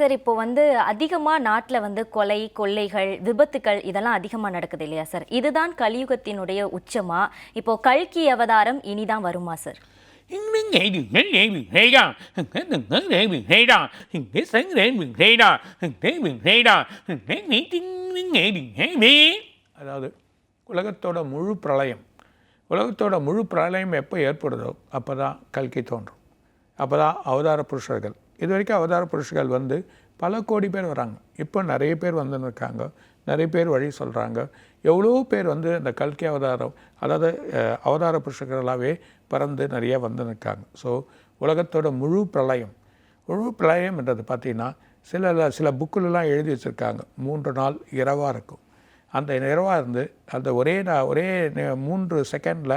Sir இப்போ வந்து அதிகமாக நாட்டில் வந்து கொலை கொள்ளைகள் விபத்துக்கள் இதெல்லாம் அதிகமாக நடக்குது இல்லையா சார்? இதுதான் கலியுகத்தினுடைய உச்சமா? இப்போ கல்கி அவதாரம் இனிதான் வருமா சார்? அதாவது உலகத்தோட முழு பிரளயம். உலகத்தோட முழு பிரளயம் எப்போ ஏற்படுதோ அப்போ தான் கல்கி தோன்றும். அப்போ தான் அவதார புருஷர்கள். இது வரைக்கும் அவதார புருஷர்கள் வந்து பல கோடி பேர் வராங்க. இப்போ நிறைய பேர் வந்துன்னு இருக்காங்க. நிறைய பேர் வழி சொல்கிறாங்க எவ்வளோ பேர் வந்து இந்த கல்கி அவதாரம் அதாவது அவதார புருஷர்களாகவே பிறந்து நிறைய வந்து நிற்காங்க ஸோ உலகத்தோட முழு பிரளயம். முழு பிரளயம் என்றது சில சில புக்கிலலாம் எழுதி வச்சுருக்காங்க. மூன்று நாள் இரவாக இருக்கும். அந்த இரவாக இருந்து அந்த ஒரே நான் ஒரே மூன்று செகண்டில்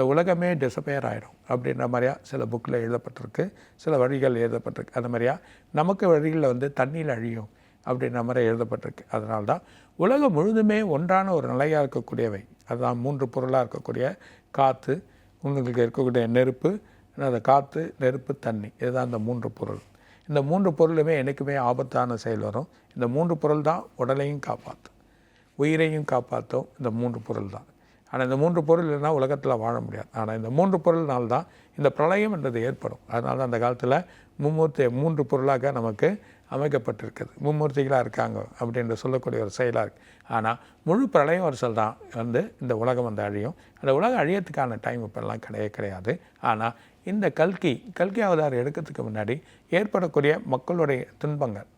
இந்த உலகமே டிசப்பேர் ஆகிடும் அப்படின்ற மாதிரியா சில புக்கில் எழுதப்பட்டிருக்கு சில வழிகள் எழுதப்பட்டிருக்கு. அந்த மாதிரியா நமக்கு வழிகளில் வந்து தண்ணியில் அழியும் அப்படின்ற மாதிரி எழுதப்பட்டிருக்கு. அதனால தான் உலகம் முழுதுமே ஒன்றான ஒரு நிலையாக இருக்கக்கூடியவை. அதுதான் மூன்று பொருளாக இருக்கக்கூடிய காற்று உங்களுக்கு இருக்கக்கூடிய நெருப்பு அந்த காற்று நெருப்பு தண்ணி. இதுதான் இந்த மூன்று பொருள். இந்த மூன்று பொருளுமே என்றைக்குமே ஆபத்தான செயல் வரும். இந்த மூன்று பொருள் தான் உடலையும் காப்பாற்றும் உயிரையும் காப்பாற்றும் இந்த மூன்று பொருள் தான். ஆனால் இந்த மூன்று பொருள் இல்லைன்னா உலகத்தில் வாழ முடியாது. ஆனால் இந்த மூன்று பொருள்னால் தான் இந்த பிரளயம் என்றது ஏற்படும். அதனால தான் அந்த காலத்தில் மும்மூர்த்தி மூன்று பொருளாக நமக்கு அமைக்கப்பட்டிருக்குது. மும்மூர்த்திகளாக இருக்காங்க அப்படின்ற சொல்லக்கூடிய ஒரு செயலாக இருக்குது ஆனால் முழு பிரளயம் வருஷம் தான் வந்து இந்த உலகம் வந்து அழியும். அந்த உலகம் அழியத்துக்கான டைம் இப்போல்லாம் கிடையவே கிடையாது. ஆனால் இந்த கல்கி கல்கி அவதாரம் எடுக்கிறதுக்கு முன்னாடி ஏற்படக்கூடிய மக்களுடைய துன்பங்கள்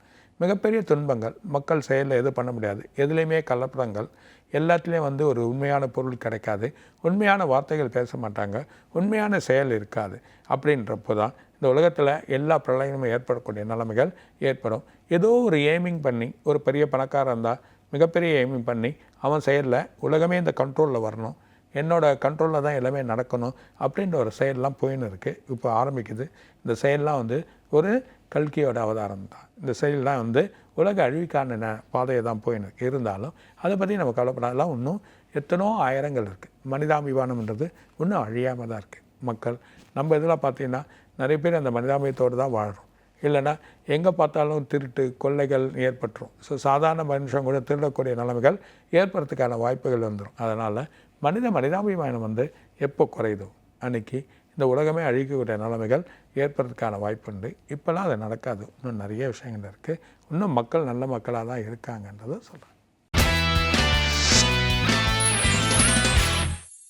மிகப்பெரிய துன்பங்கள். மக்கள் செயலில் எதுவும் பண்ண முடியாது. எதுலேயுமே கலப்படங்கள் எல்லாத்துலேயும் வந்து ஒரு உண்மையான பொருள் கிடைக்காது. உண்மையான வார்த்தைகள் பேச மாட்டாங்க. உண்மையான செயல் இருக்காது. அப்படின்றப்போ தான் இந்த உலகத்தில் எல்லா பிரளயமும் ஏற்படக்கூடிய நிலைமைகள் ஏற்படும். ஏதோ ஒரு எய்மிங் பண்ணி ஒரு பெரிய பணக்காரன் இருந்தால் மிகப்பெரிய எய்மிங் பண்ணி அவன் செயலில் உலகமே இந்த கண்ட்ரோலில் வரணும். என்னோடய கண்ட்ரோலில் தான் எல்லாமே நடக்கணும். அப்படின்ற ஒரு செயல்லாம் போயின்னு இருக்குது இப்போ ஆரம்பிக்குது. இந்த செயல்லாம் வந்து ஒரு கல்கியோட அவதாரம் தான். இந்த செயல்லாம் வந்து உலக அழிவுக்கான பாதையை தான் போயின்னு இருந்தாலும் அதை பற்றி நம்ம கவலைப்படாதெல்லாம் இன்னும் எத்தனோ ஆயிரங்கள் இருக்குது மனிதாபிமானம்ன்றது இன்னும் அழியாமல் தான் இருக்குது மக்கள் நம்ம இதில் பார்த்தீங்கன்னா நிறைய பேர் அந்த மனிதாபியத்தோடு தான் வாழ்கிறோம் இல்லைன்னா எங்கே பார்த்தாலும் திருட்டு கொள்ளைகள் ஏற்பட்டுரும். ஸோ சாதாரண மனுஷன் கூட திருடக்கூடிய நிலைமைகள் ஏற்படுறதுக்கான வாய்ப்புகள் வந்துடும் அதனால் மனித மனிதாபிமானம் வந்து எப்போ குறையுதோ அன்றைக்கி இந்த உலகமே அழிக்கக்கூடிய நிலைமைகள் ஏற்படுறதுக்கான வாய்ப்புண்டு. இப்போல்லாம் அது நடக்காது. இன்னும் நிறைய விஷயங்கள் இருக்குது இன்னும் மக்கள் நல்ல மக்களாக தான் இருக்காங்கன்றதை சொல்கிறேன்